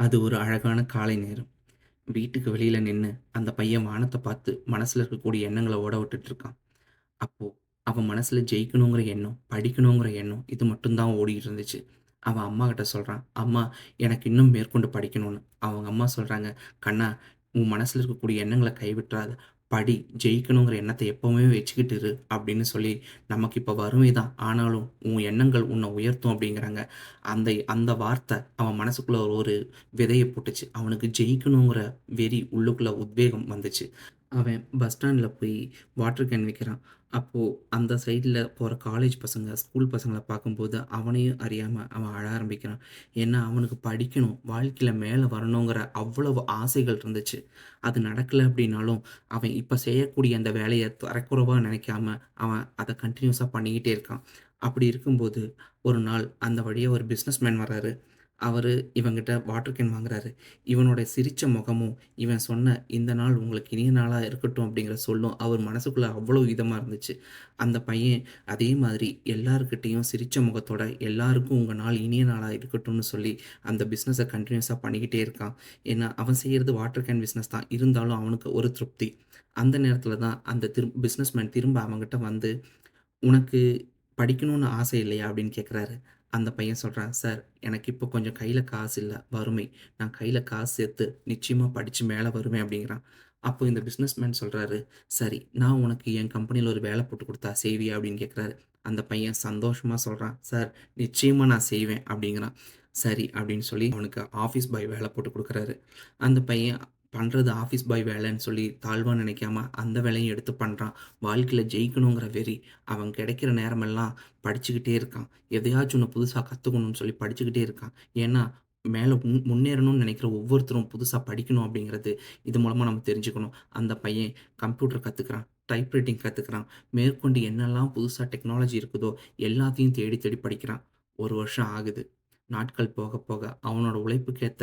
அது ஒரு அழகான காலை நேரம். வீட்டுக்கு வெளியில் நின்று அந்த பையன் வானத்தை பார்த்து மனசில் இருக்கக்கூடிய எண்ணங்களை ஓட விட்டுட்டு இருக்கான். அப்போது அவன் மனசில் ஜெயிக்கணுங்கிற எண்ணம், படிக்கணுங்கிற எண்ணம் இது மட்டும் தான் ஓடிட்டு இருந்துச்சு. அவன் அம்மாகிட்ட சொல்கிறான் "அம்மா எனக்கு இன்னும் மேற்கொண்டு படிக்கணும்னு." அவங்க அம்மா சொல்கிறாங்க "கண்ணா, உன் மனசில் இருக்கக்கூடிய எண்ணங்களை கைவிட்றாத. படி, ஜெயிக்கணுங்கிற எண்ணத்தை எப்பவுமே வச்சுக்கிட்டு இரு." அப்படின்னு சொல்லி, நமக்கு இப்போ வறுமை தான். ஆனாலும் உன் எண்ணங்கள் உன்னை உயர்த்தும் அப்படிங்கிறாங்க. அந்த அந்த வார்த்தை அவன் மனசுக்குள்ள ஒரு விதையை போட்டுச்சு. அவனுக்கு ஜெயிக்கணுங்கிற வெறி உள்ளுக்குள்ள உத்வேகம் வந்துச்சு. அவன் பஸ் ஸ்டாண்டில் போய் வாட்டர் கேன் விற்கிறான் அப்போது அந்த சைடில் போகிற காலேஜ் பசங்க, ஸ்கூல் பசங்களை பார்க்கும்போது அவனையும் அறியாமல் அவன் அழ ஆரம்பிக்கிறான். ஏன்னா, அவனுக்கு படிக்கணும், வாழ்க்கையில் மேலே வரணுங்கிற அவ்வளவு ஆசைகள் இருந்துச்சு. அது நடக்கல அப்படின்னாலும், அவன் இப்போ செய்யக்கூடிய அந்த வேலையை தரக்குறவாக நினைக்காம, அவன் அதை கண்டினியூஸாக பண்ணிக்கிட்டே இருக்கான். அப்படி இருக்கும்போது, ஒரு நாள் அந்த வழியாக ஒரு பிஸ்னஸ்மேன் மேன் வர்றாரு. அவர் இவங்கிட்ட வாட்டர் கேன் வாங்குறாரு. இவனோட சிரித்த முகமும், இவன் சொன்ன "இந்த நாள் உங்களுக்கு இனிய நாளாக இருக்கட்டும்" அப்படிங்கிற சொல்லும் அவர் மனசுக்குள்ளே அவ்வளோ இதமாக இருந்துச்சு. அந்த பையன் அதே மாதிரி எல்லாருக்கிட்டேயும் சிரித்த முகத்தோட, எல்லாருக்கும் உங்கள் நாள் இனிய நாளாக இருக்கட்டும்னு சொல்லி, அந்த பிஸ்னஸை கண்டினியூஸாக பண்ணிக்கிட்டே இருக்கான். ஏன்னா, அவன் செய்கிறது வாட்டர் கேன் பிஸ்னஸ் தான். இருந்தாலும் அவனுக்கு ஒரு திருப்தி. அந்த நேரத்தில் தான் அந்த திரும் பிஸ்னஸ்மேன் திரும்ப அவன்கிட்ட வந்து, "உனக்கு படிக்கணும்னு ஆசை இல்லையா?" அப்படின்னு கேட்குறாரு. அந்த பையன் சொல்கிறான் "சார் எனக்கு இப்போ கொஞ்சம் கையில் காசு இல்லை வறுமை. நான் கையில் காசு சேர்த்து நிச்சயமாக படித்து மேலே வருவேன்" அப்படிங்கிறான். அப்போ இந்த பிஸ்னஸ்மேன் மேன் "சரி நான் உனக்கு என் கம்பெனியில் ஒரு வேலை போட்டு கொடுத்தா செய்வியா?" அப்படின்னு கேட்குறாரு. அந்த பையன் சந்தோஷமாக சொல்கிறான் "சார் நிச்சயமாக நான் செய்வேன்" அப்படிங்கிறான். சரி அப்படின்னு சொல்லி அவனுக்கு ஆஃபீஸ் பாய் வேலை போட்டு கொடுக்குறாரு அந்த பையன் பண்ணுறது ஆஃபீஸ் பாய் வேலைன்னு சொல்லி தாழ்வாக நினைக்காம அந்த வேலையும் எடுத்து பண்ணுறான் வாழ்க்கையில் ஜெயிக்கணுங்கிற வெறி. அவன் கிடைக்கிற நேரமெல்லாம் படிச்சுக்கிட்டே இருக்கான். எதையாச்சும் ஒன்று புதுசாக கற்றுக்கணும்னு சொல்லி படிச்சுக்கிட்டே இருக்கான். ஏன்னா, மேலே முன் முன்னேறணும்னு நினைக்கிற ஒவ்வொருத்தரும் புதுசாக படிக்கணும் அப்படிங்கிறது இது மூலமாக நம்ம தெரிஞ்சுக்கணும். அந்த பையன் கம்ப்யூட்டர் கற்றுக்குறான் டைப் ரைட்டிங் மேற்கொண்டு என்னெல்லாம் புதுசாக டெக்னாலஜி இருக்குதோ எல்லாத்தையும் தேடி தேடி படிக்கிறான். ஒரு வருஷம் ஆகுது. நாட்கள் போக போக அவனோட உழைப்புக்கு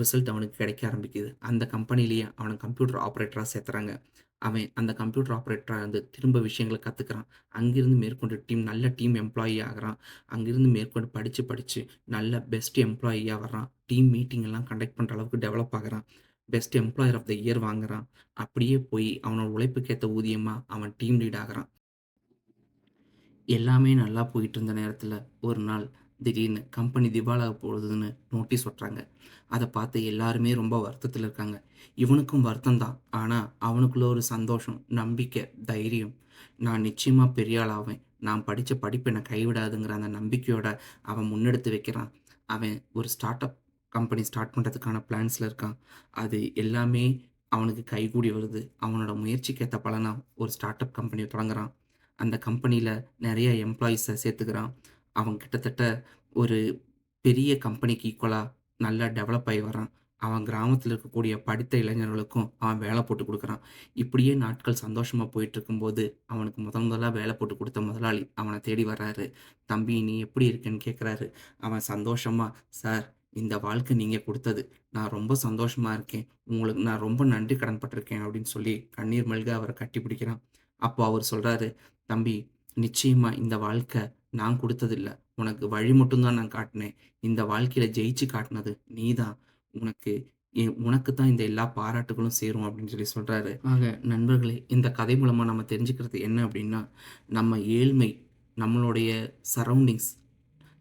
ரிசல்ட் அவனுக்கு கிடைக்க ஆரம்பிக்குது. அந்த கம்பெனிலேயே அவனை கம்ப்யூட்டர் ஆப்ரேட்டராக சேர்த்துறாங்க. அவன் அந்த கம்ப்யூட்டர் ஆப்ரேட்டராக இருந்து திரும்ப விஷயங்களை கற்றுக்கிறான் அங்கிருந்து மேற்கொண்டு டீம் நல்ல டீம் எம்ப்ளாயி ஆகிறான் அங்கிருந்து மேற்கொண்டு படித்து படித்து நல்ல பெஸ்ட் எம்ப்ளாயியாக வர்றான். டீம் மீட்டிங் எல்லாம் கண்டக்ட் பண்ணுற அளவுக்கு develop ஆகுறான். Best employer of the year வாங்குறான். அப்படியே போய் அவனோட உழைப்புக்கு ஊதியமாக அவன் டீம் லீட் ஆகுறான். எல்லாமே நல்லா போயிட்டு இருந்த நேரத்தில் ஒரு நாள் திடீர்னு கம்பெனி திவாலாக போகுதுன்னு நோட்டீஸ் ஒட்டுறாங்க. அதை பார்த்து எல்லாருமே ரொம்ப வருத்தத்தில் இருக்காங்க. இவனுக்கும் வருத்தம் தான். ஆனால் அவனுக்குள்ள ஒரு சந்தோஷம், நம்பிக்கை, தைரியம். நான் நிச்சயமாக பெரிய ஆளாவேன் நான் படித்த படிப்பு என்னை கைவிடாதுங்கிற அந்த நம்பிக்கையோட அவன் முன்னெடுத்து வைக்கிறான். அவன் ஒரு ஸ்டார்ட் அப் கம்பெனி ஸ்டார்ட் பண்ணுறதுக்கான பிளான்ஸில் இருக்கான். அது எல்லாமே அவனுக்கு கைகூடி வருது. அவனோட முயற்சிக்கு ஏற்ற பலனா ஒரு ஸ்டார்ட் அப் கம்பெனியை தொடங்குறான். அந்த கம்பெனியில் நிறைய எம்ப்ளாயீஸை சேர்த்துக்கிறான். அவன் கிட்டத்தட்ட ஒரு பெரிய கம்பெனிக்கு ஈக்குவலாக நல்லா டெவலப் ஆகி வரான். அவன் கிராமத்தில் இருக்கக்கூடிய படித்த இளைஞர்களுக்கும் அவன் வேலை போட்டு கொடுக்குறான் இப்படியே நாட்கள் சந்தோஷமா போயிட்டுருக்கும்போது, அவனுக்கு முதன் முதலாக வேலை போட்டு கொடுத்த முதலாளி அவனை தேடி வர்றாரு. "தம்பி நீ எப்படி இருக்குன்னு கேட்குறாரு. அவன் சந்தோஷமாக "சார் இந்த வாழ்க்கை நீங்கள் கொடுத்தது நான் ரொம்ப சந்தோஷமாக இருக்கேன். உங்களுக்கு நான் ரொம்ப நன்றி கடன்பட்டிருக்கேன் அப்படின்னு சொல்லி கண்ணீர் மல்க அவர கட்டிப்பிடிக்கிறான். அப்போ அவர் சொல்கிறாரு "தம்பி நிச்சயமாக இந்த வாழ்க்கை நான் குடுத்ததில்ல. உனக்கு வழி மட்டும் தான் நான் காட்டுனேன். இந்த வாழ்க்கையில ஜெயிச்சு காட்டுனது நீ தான். உனக்கு உனக்கு தான் இந்த எல்லா பாராட்டுகளும் சேரும்" அப்படின்னு சொல்லி சொல்றாரு. ஆக நண்பர்களே, இந்த கதை மூலமா நம்ம தெரிஞ்சுக்கிறது என்ன அப்படின்னா, நம்ம ஏழ்மை, நம்மளுடைய சரவுண்டிங்ஸ்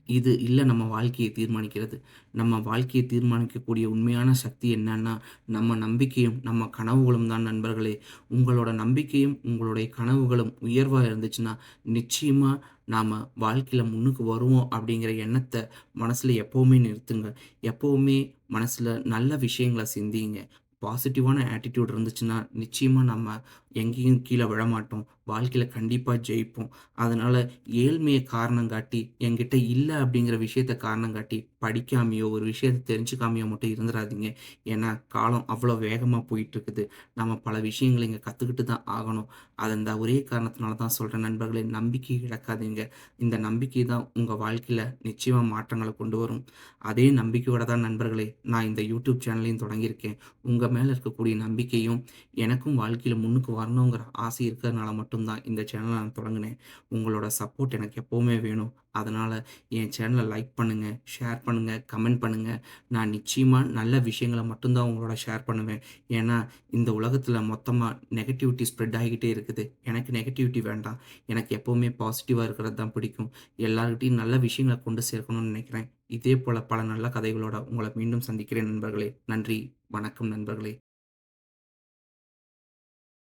இது இல்லை நம்ம வாழ்க்கையை தீர்மானிக்கிறது. நம்ம வாழ்க்கையை தீர்மானிக்கக்கூடிய உண்மையான சக்தி என்னன்னா, நம்ம நம்பிக்கையும், நம்ம கனவுகளும் தான் நண்பர்களே. உங்களோட நம்பிக்கையும், உங்களுடைய கனவுகளும் உயர்வாக இருந்துச்சுன்னா, நிச்சயமாக நாம் வாழ்க்கையில் முன்னுக்கு வருவோம் அப்படிங்கிற எண்ணத்தை மனசில் எப்போவுமே நிறுத்துங்க. எப்போவுமே மனசில் நல்ல விஷயங்களை சிந்தியுங்க. பாசிட்டிவான ஆட்டிடியூட் இருந்துச்சுன்னா, நிச்சயமாக நம்ம எங்கேயும் கீழே விழமாட்டோம். வாழ்க்கையில் கண்டிப்பாக ஜெயிப்போம். அதனால் ஏழ்மையை காரணம் காட்டி, என்கிட்ட இல்லை அப்படிங்கிற விஷயத்த காரணம் காட்டி, படிக்காமையோ ஒரு விஷயத்தை தெரிஞ்சுக்காமையோ மட்டும் இருந்துடாதீங்க ஏன்னா, காலம் அவ்வளோ வேகமாக போயிட்டுருக்குது. நம்ம பல விஷயங்களை இங்கே கற்றுக்கிட்டு தான் ஆகணும். அது இந்த ஒரே காரணத்தினால தான் சொல்கிறேன் நண்பர்களே, நம்பிக்கை இழக்காதீங்க. இந்த நம்பிக்கை தான் உங்கள் வாழ்க்கையில் நிச்சயமாக மாற்றங்களை கொண்டு வரும். அதே நம்பிக்கையோட தான் நண்பர்களே, நான் இந்த யூடியூப் சேனலையும் தொடங்கியிருக்கேன். உங்கள் மேலே இருக்கக்கூடிய நம்பிக்கையும், எனக்கும் வாழ்க்கையில் முன்னுக்கு வரணுங்கிற ஆசை இருக்கிறதுனால மட்டும்தான் இந்த சேனலை நான் தொடங்கினேன் உங்களோட சப்போர்ட் எனக்கு எப்போவுமே வேணும். அதனால் என் சேனலை லைக் பண்ணுங்கள் ஷேர் பண்ணுங்கள் கமெண்ட் பண்ணுங்கள் நான் நிச்சயமாக நல்ல விஷயங்கள மட்டும்தான் உங்களோட ஷேர் பண்ணுவேன். ஏன்னா, இந்த உலகத்தில் மொத்தமாக நெகட்டிவிட்டி ஸ்ப்ரெட் ஆகிக்கிட்டே இருக்குது. எனக்கு நெகட்டிவிட்டி வேண்டாம். எனக்கு எப்போவுமே பாசிட்டிவாக இருக்கிறது தான் பிடிக்கும். எல்லாருக்கிட்டையும் நல்ல விஷயங்களை கொண்டு சேர்க்கணும்னு நினைக்கிறேன். இதே போல் பல நல்ல கதைகளோட உங்களை மீண்டும் சந்திக்கிறேன் நண்பர்களே. நன்றி. வணக்கம் நண்பர்களே.